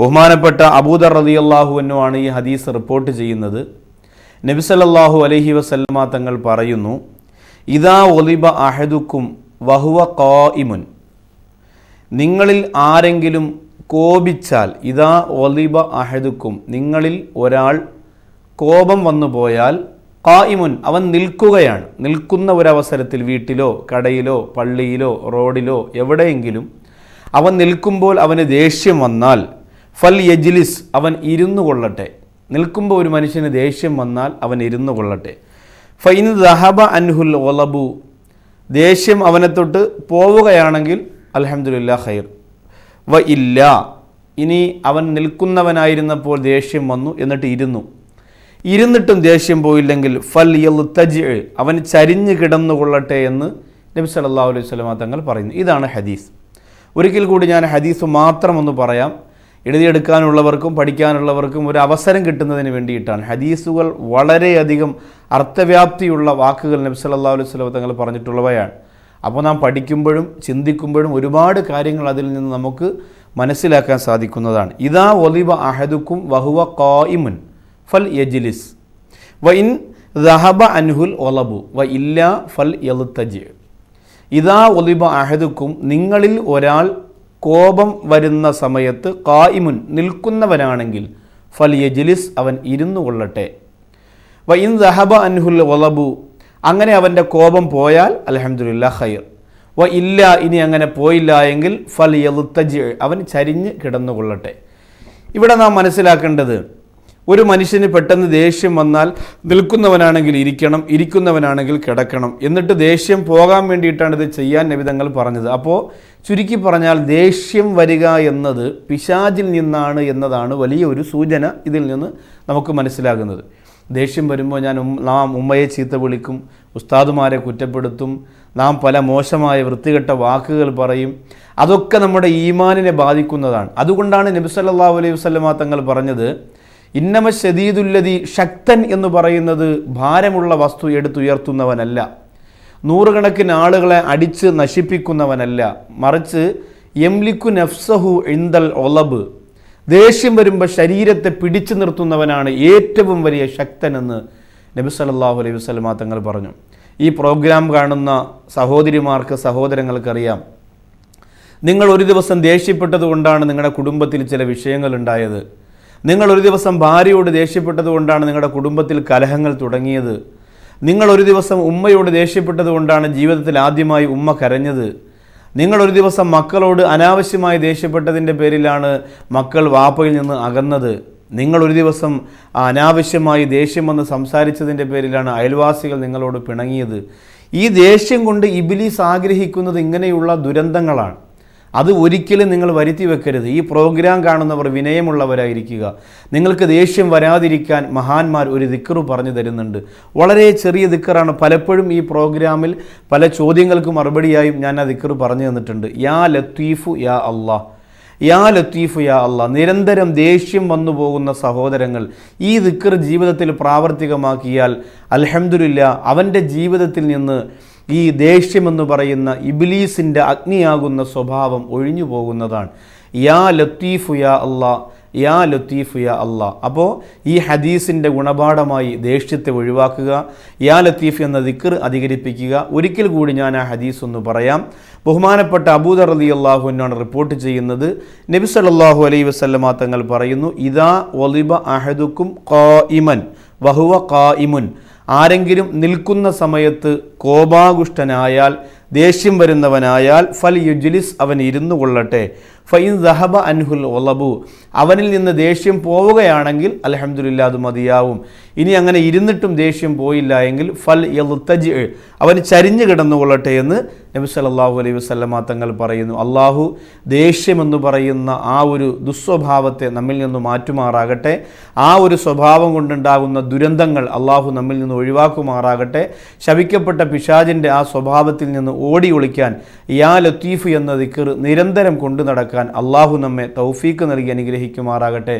ബഹുമാനപ്പെട്ട അബൂദർ റതി അള്ളാഹുവിനുമാണ് ഈ ഹദീസ് റിപ്പോർട്ട് ചെയ്യുന്നത്. നബിസലല്ലാഹു അലഹി വസല്ലമ തങ്ങൾ പറയുന്നു ഇതാ ഒലിബ അഹദുക്കും വഹുവ ഖായിമുൻ നിങ്ങളിൽ ആരെങ്കിലും കോപിച്ചാൽ ഇതാ ഒലിബ അഹദുക്കും നിങ്ങളിൽ ഒരാൾ കോപം വന്നു പോയാൽ ഖായിമുൻ അവൻ നിൽക്കുകയാണ്. നിൽക്കുന്ന ഒരവസരത്തിൽ വീട്ടിലോ കടയിലോ പള്ളിയിലോ റോഡിലോ എവിടെയെങ്കിലും അവൻ നിൽക്കുമ്പോൾ അവന് ദേഷ്യം വന്നാൽ ഫൽ യജ്ലിസ് അവൻ ഇരുന്നു കൊള്ളട്ടെ. നിൽക്കുമ്പോൾ ഒരു മനുഷ്യന് ദേഷ്യം വന്നാൽ അവൻ ഇരുന്നു കൊള്ളട്ടെ. ഫൈൻ ദഹബ അൻഹുൽ ഒലബു ദേഷ്യം അവനെ തൊട്ട് പോവുകയാണെങ്കിൽ അലഹമുല്ല ഖൈർ. വ ഇല്ല ഇനി അവൻ നിൽക്കുന്നവനായിരുന്നപ്പോൾ ദേഷ്യം വന്നു എന്നിട്ട് ഇരുന്നു. ഇരുന്നിട്ടും ദേഷ്യം പോയില്ലെങ്കിൽ ഫൽ യൽ തജ് അവൻ ചരിഞ്ഞു കിടന്നുകൊള്ളട്ടെ എന്ന് നബി സല്ലല്ലാഹു അലൈഹി സ്വലമാ തങ്ങൾ പറയുന്നു. ഇതാണ് ഹദീസ്. ഒരിക്കൽ കൂടി ഞാൻ ഹദീസ് മാത്രം ഒന്ന് പറയാം. എഴുതിയെടുക്കാനുള്ളവർക്കും പഠിക്കാനുള്ളവർക്കും ഒരു അവസരം കിട്ടുന്നതിന് വേണ്ടിയിട്ടാണ്. ഹദീസുകൾ വളരെയധികം അർത്ഥവ്യാപ്തിയുള്ള വാക്കുകൾ നബി സല്ലല്ലാഹു അലൈഹി സ്വലം തങ്ങൾ പറഞ്ഞിട്ടുള്ളവയാണ്. അപ്പോൾ നാം പഠിക്കുമ്പോഴും ചിന്തിക്കുമ്പോഴും ഒരുപാട് കാര്യങ്ങൾ അതിൽ നിന്ന് നമുക്ക് മനസ്സിലാക്കാൻ സാധിക്കുന്നതാണ്. ഇതാ ഒലിവ അഹദുക്കും വഹുവ കോയിമുൻ ഫൽ യജിലിസ്. വ ഇൻ ദഹബ അൻഹുൽ ഒലബു. വ ഇല്ല ഫൽ യലുത്തജ് ഇതാ ഒലിബ അഹദുക്കും നിങ്ങളിൽ ഒരാൾ കോപം വരുന്ന സമയത്ത് കായിമുൻ നിൽക്കുന്നവനാണെങ്കിൽ ഫൽ യജ്ലിസ് അവൻ ഇരുന്നു കൊള്ളട്ടെ. വ ഇൻ ദഹബ അൻഹുൽ വലബു അങ്ങനെ അവന്റെ കോപം പോയാൽ അലഹമുല്ല ഖൈർ. വ ഇല്ല ഇനി അങ്ങനെ പോയില്ല എങ്കിൽ ഫൽ യൽത്തജ് അവൻ ചരിഞ്ഞ് കിടന്നുകൊള്ളട്ടെ. ഇവിടെ നാം മനസ്സിലാക്കേണ്ടത് ഒരു മനുഷ്യന് പെട്ടെന്ന് ദേഷ്യം വന്നാൽ നിൽക്കുന്നവനാണെങ്കിൽ ഇരിക്കണം ഇരിക്കുന്നവനാണെങ്കിൽ കിടക്കണം. എന്നിട്ട് ദേഷ്യം പോകാൻ വേണ്ടിയിട്ടാണ് ഇത് ചെയ്യാൻ നിവിധങ്ങൾ പറഞ്ഞത്. അപ്പോൾ ചുരുക്കി പറഞ്ഞാൽ ദേഷ്യം വരിക എന്നത് പിശാചിൽ നിന്നാണ് എന്നതാണ് വലിയ ഒരു സൂചന ഇതിൽ നിന്ന് നമുക്ക് മനസ്സിലാകുന്നത്. ദേഷ്യം വരുമ്പോൾ ഞാൻ നാം ഉമ്മയെ ചീത്ത വിളിക്കും ഉസ്താദുമാരെ കുറ്റപ്പെടുത്തും നാം പല മോശമായ വൃത്തികെട്ട വാക്കുകൾ പറയും. അതൊക്കെ നമ്മുടെ ഈമാനിനെ ബാധിക്കുന്നതാണ്. അതുകൊണ്ടാണ് നബി സല്ലല്ലാഹു അലൈഹി വസല്ലമ തങ്ങൾ പറഞ്ഞത് ഇന്നമ ശദീദുല്ലതി ശക്തൻ എന്ന് പറയുന്നത് ഭാരമുള്ള വസ്തു എടുത്തുയർത്തുന്നവനല്ല. നൂറുകണക്കിന് ആളുകളെ അടിച്ച് നശിപ്പിക്കുന്നവനല്ല. മറിച്ച് യംലിക്കു നഫ്സഹു ഇന്ദൽ ഒലബ്. ദേഷ്യം വരുമ്പോൾ ശരീരത്തെ പിടിച്ചു നിർത്തുന്നവനാണ് ഏറ്റവും വലിയ ശക്തനെന്ന് നബി സല്ലല്ലാഹു അലൈഹി വസ്ലമാ തങ്ങൾ പറഞ്ഞു. ഈ പ്രോഗ്രാം കാണുന്ന സഹോദരിമാർക്ക് സഹോദരങ്ങൾക്കറിയാം. നിങ്ങൾ ഒരു ദിവസം ദേഷ്യപ്പെട്ടത് കൊണ്ടാണ് നിങ്ങളുടെ കുടുംബത്തിൽ ചില വിഷയങ്ങൾ ഉണ്ടായത്. നിങ്ങൾ ഒരു ദിവസം ഭാര്യയോട് ദേഷ്യപ്പെട്ടതുകൊണ്ടാണ് നിങ്ങളുടെ കുടുംബത്തിൽ കലഹങ്ങൾ തുടങ്ങിയത്. നിങ്ങൾ ഒരു ദിവസം ഉമ്മയോട് ദേഷ്യപ്പെട്ടതുകൊണ്ടാണ് ജീവിതത്തിൽ ആദ്യമായി ഉമ്മ കരഞ്ഞത്. നിങ്ങൾ ഒരു ദിവസം മക്കളോട് അനാവശ്യമായി ദേഷ്യപ്പെട്ടതിന്റെ പേരിലാണ് മക്കൾ വാപ്പയിൽ നിന്ന് അകന്നത്. നിങ്ങൾ ഒരു ദിവസം അനാവശ്യമായി ദേഷ്യം വന്ന് സംസാരിച്ചതിന്റെ പേരിലാണ് അയൽവാസികൾ നിങ്ങളോട് പിണങ്ങിയത്. ഈ ദേഷ്യം കൊണ്ട് ഇബിലീസ് ആഗ്രഹിക്കുന്നത് ഇങ്ങനെയുള്ള ദുരന്തങ്ങളാണ്. അത് ഒരിക്കലും നിങ്ങൾ വരുത്തി വെക്കരുത്. ഈ പ്രോഗ്രാം കാണുന്നവർ വിനയമുള്ളവരായിരിക്കുക. നിങ്ങൾക്ക് ദേഷ്യം വരാതിരിക്കാൻ മഹാന്മാർ ഒരു ദിക്കറ് പറഞ്ഞു തരുന്നുണ്ട്. വളരെ ചെറിയ ദിക്കറാണ്. പലപ്പോഴും ഈ പ്രോഗ്രാമിൽ പല ചോദ്യങ്ങൾക്ക് മറുപടിയായും ഞാൻ ആ ദിക്കറ് പറഞ്ഞു തന്നിട്ടുണ്ട്. യാ ലത്തീഫു യാ അള്ളാഹ്. യാ ലത്തീഫു യാ അല്ല നിരന്തരം ദേഷ്യം വന്നു പോകുന്ന സഹോദരങ്ങൾ ഈ ദിക്കർ ജീവിതത്തിൽ പ്രാവർത്തികമാക്കിയാൽ അലഹമുല്ല അവന്റെ ജീവിതത്തിൽ നിന്ന് ഈ ദേഷ്യമെന്ന് പറയുന്ന ഇബിലീസിന്റെ അഗ്നിയാകുന്ന സ്വഭാവം ഒഴിഞ്ഞു പോകുന്നതാണ്. യാ ലത്തീഫു യാ അള്ളാ യാ ലത്തീഫു യാ അള്ളാ അപ്പോൾ ഈ ഹദീസിന്റെ ഗുണപാഠമായി ദേഷ്യത്തെ ഒഴിവാക്കുക യാ ലത്തീഫ് എന്ന ദിക്കർ അധികരിപ്പിക്കുക. ഒരിക്കൽ കൂടി ഞാൻ ആ ഹദീസ് ഒന്ന് പറയാം. ബഹുമാനപ്പെട്ട അബൂദർ അലി അള്ളാഹുവിനാണ് റിപ്പോർട്ട് ചെയ്യുന്നത്. നബി സല്ലല്ലാഹു അലൈ വസല്ലമ തങ്ങൾ പറയുന്നു ഇതാ ഒലിബ അഹദുക്കും ഖായിമൻ വഹുവ ഖായിമുൻ ആരെങ്കിലും നിൽക്കുന്ന സമയത്ത് കോപാകുഷ്ടനായാൽ ദേഷ്യം വരുന്നവനായാൽ ഫൽ യുജ്ലിസ് അവൻ ഇരുന്നു കൊള്ളട്ടെ. ഫൈൻ ദഹബ അൻഹുൽ ഒലബു അവനിൽ നിന്ന് ദേഷ്യം പോവുകയാണെങ്കിൽ അലഹമുല്ല അത് മതിയാവും. ഇനി അങ്ങനെ ഇരുന്നിട്ടും ദേഷ്യം പോയില്ല എങ്കിൽ ഫൽ യൽത്തജ് അവൻ ചരിഞ്ഞു കിടന്നുകൊള്ളട്ടെ എന്ന് നബി സല്ലല്ലാഹു അലൈഹി വസല്ലമ തങ്ങൾ പറയുന്നു. അള്ളാഹു ദേഷ്യമെന്ന് പറയുന്ന ആ ഒരു ദുസ്വഭാവത്തെ നമ്മിൽ നിന്ന് മാറ്റുമാറാകട്ടെ. ആ ഒരു സ്വഭാവം കൊണ്ടുണ്ടാകുന്ന ദുരന്തങ്ങൾ അള്ളാഹു നമ്മിൽ നിന്ന് ഒഴിവാക്കുമാറാകട്ടെ. ശവിക്കപ്പെട്ട പിശാജിന്റെ ആ സ്വഭാവത്തിൽ നിന്ന് ഓടി ഒളിക്കാൻ യാ ലത്തീഫ് എന്ന ദിക്കർ നിരന്തരം കൊണ്ടു നടക്കാൻ അള്ളാഹു നമ്മെ തൗഫീക്ക് നൽകി അനുഗ്രഹിക്കുമാറാകട്ടെ.